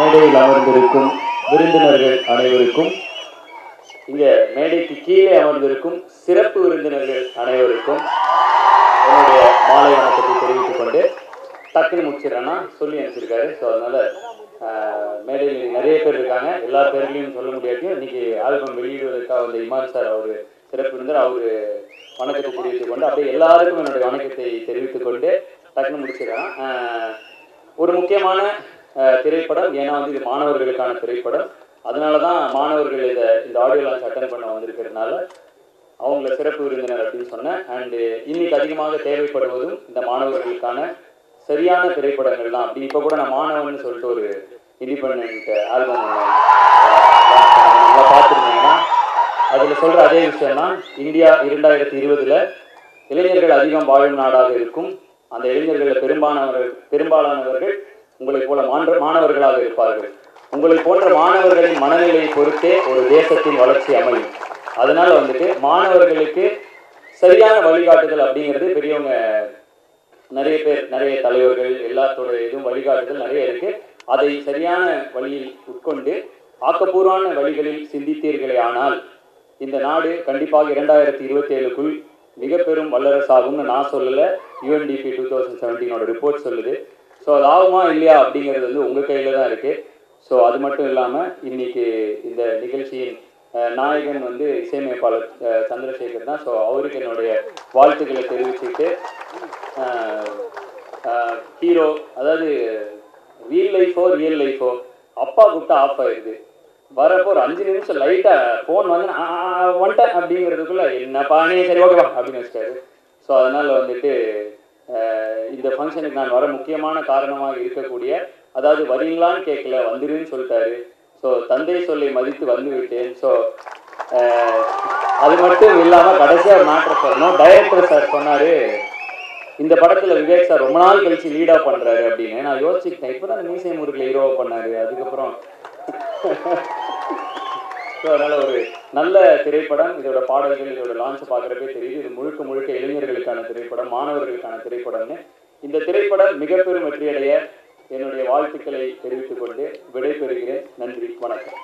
மேடையில் அமர்ந்திருக்கும் விருந்தினர்கள் அனைவருக்கும் இங்க மேடைக்கு கீழே அமர்ந்திருக்கும் சிறப்பு விருந்தினர்கள் அனைவருக்கும் என்னுடைய மாலை வணக்கத்தை தெரிவித்துக் கொண்டு டக்குன்னு முடிச்சிடறேன்னா சொல்லி அனுப்பிச்சிருக்காரு. ஸோ அதனால ஆஹ், மேடையில் நிறைய பேர் இருக்காங்க. எல்லா பேர்லையும் சொல்ல முடியாது. இன்னைக்கு ஆல்பம் வெளியிடுவதற்காக வந்த இமான் சார் அவர் சிறப்பு இருந்தார் அவர் வணக்கத்தை தெரிவித்துக் கொண்டு அப்படியே எல்லாருக்கும் என்னுடைய வணக்கத்தை தெரிவித்துக் கொண்டு டக்குன்னு முடிச்சிடறேன். ஆஹ், ஒரு முக்கியமான திரைப்படம். ஏன்னா வந்து இது மாணவர்களுக்கான திரைப்படம். அதனால தான் மாணவர்கள் இதை இந்த ஆடியோ லான்ச் அட்டன் பண்ண வந்திருக்கிறதுனால அவங்கள சிறப்பு விருந்தினர் அப்படின்னு சொன்னேன். அண்டு இன்னைக்கு அதிகமாக தேவைப்படுவதும் இந்த மாணவர்களுக்கான சரியான திரைப்படங்கள் தான். அப்படி இப்போ கூட நான் மாணவன் சொல்லிட்டு ஒரு இண்டிபெண்ட் ஆல்பம் பார்த்துருந்தீங்கன்னா அதில் சொல்கிற அதே விஷயம் தான் இந்தியா இரண்டாயிரத்தி இருபதுல இளைஞர்கள் அதிகம் வாழும் நாடாக இருக்கும். அந்த இளைஞர்களில் பெரும்பாலானவர்கள் பெரும்பாலானவர்கள் உங்களைப் போல மாணவர்களாக இருப்பார்கள். உங்களை போன்ற மாணவர்களின் மனநிலையை பொறுத்தே ஒரு தேசத்தின் வளர்ச்சி அமையும். அதனால வந்துட்டு மாணவர்களுக்கு சரியான வழிகாட்டுதல் அப்படிங்கிறது பெரியவங்க நிறைய பேர் நிறைய தலைவர்கள் எல்லாத்தோட இதுவும் வழிகாட்டுதல் நிறைய இருக்கு. அதை சரியான வழியில் உட்கொண்டு ஆக்கப்பூர்வமான வழிகளில் சிந்தித்தீர்களே ஆனால் இந்த நாடு கண்டிப்பாக இரண்டாயிரத்தி இருபத்தி ஏழுக்குள் மிக பெரும் வல்லரசாகும்னு நான் சொல்லலை. யூஎன்டிபி டூ தௌசண்ட் செவன்டீனோட ரிப்போர்ட் சொல்லுது. ஸோ அது ஆகுமா இல்லையா அப்படிங்கிறது வந்து உங்கள் கையில் தான் இருக்குது ஸோ அது மட்டும் இல்லாமல் இன்னைக்கு இந்த நிகழ்ச்சியின் நாயகன் வந்து இசையமைப்பாளர் சந்திரசேகர் தான். ஸோ அவருக்கு என்னுடைய வாழ்த்துக்களை தெரிவிச்சுட்டு ஹீரோ அதாவது ரியல் லைஃபோ ரியல் லைஃபோ அப்பா கூப்பிட்டா ஆஃப் ஆயிடுது. வரப்போ ஒரு அஞ்சு நிமிஷம் லைட்டாக ஃபோன் வந்து வந்துட்டேன் அப்படிங்கிறதுக்குள்ள என்னப்பா நீ சரி ஓகேவா அப்படின்னு வச்சுட்டாரு. ஸோ அதனால் வந்துட்டு இந்த ஃபங்க்ஷனுக்கு நான் வர முக்கியமான காரணமாக இருக்கக்கூடிய அதாவது வரீங்களான்னு கேட்கல வந்துருன்னு சொல்லிட்டாரு. ஸோ தந்தை சொல்லை மதித்து வந்து விட்டேன் ஸோ அது மட்டும் இல்லாமல் கடைசியாக ஒரு சொல்லணும். டைரக்டர் சார் சொன்னார் இந்த படத்துல விவேக் சார் ரொம்ப நாள் கழிச்சு லீடாக பண்றாரு அப்படின்னு. நான் யோசிச்சுக்கிட்டேன் இப்போ தான் மீசை முருகில் ஹீரோவாக பண்ணாரு. அதுக்கப்புறம் ஸோ அதனால ஒரு நல்ல திரைப்படம். இதோட பாடல்கள் இதோட லான்ச் பார்க்குறப்பே தெரியுது. இது முழுக்க முழுக்க இளைஞர்களுக்கான திரைப்படம் மாணவர்களுக்கான திரைப்படம்னு. இந்த திரைப்படம் மிக பெரும் வெற்றியடைய என்னுடைய வாழ்த்துக்களை தெரிவித்துக் கொண்டு விடைபெறுகிறேன். நன்றி வணக்கம்.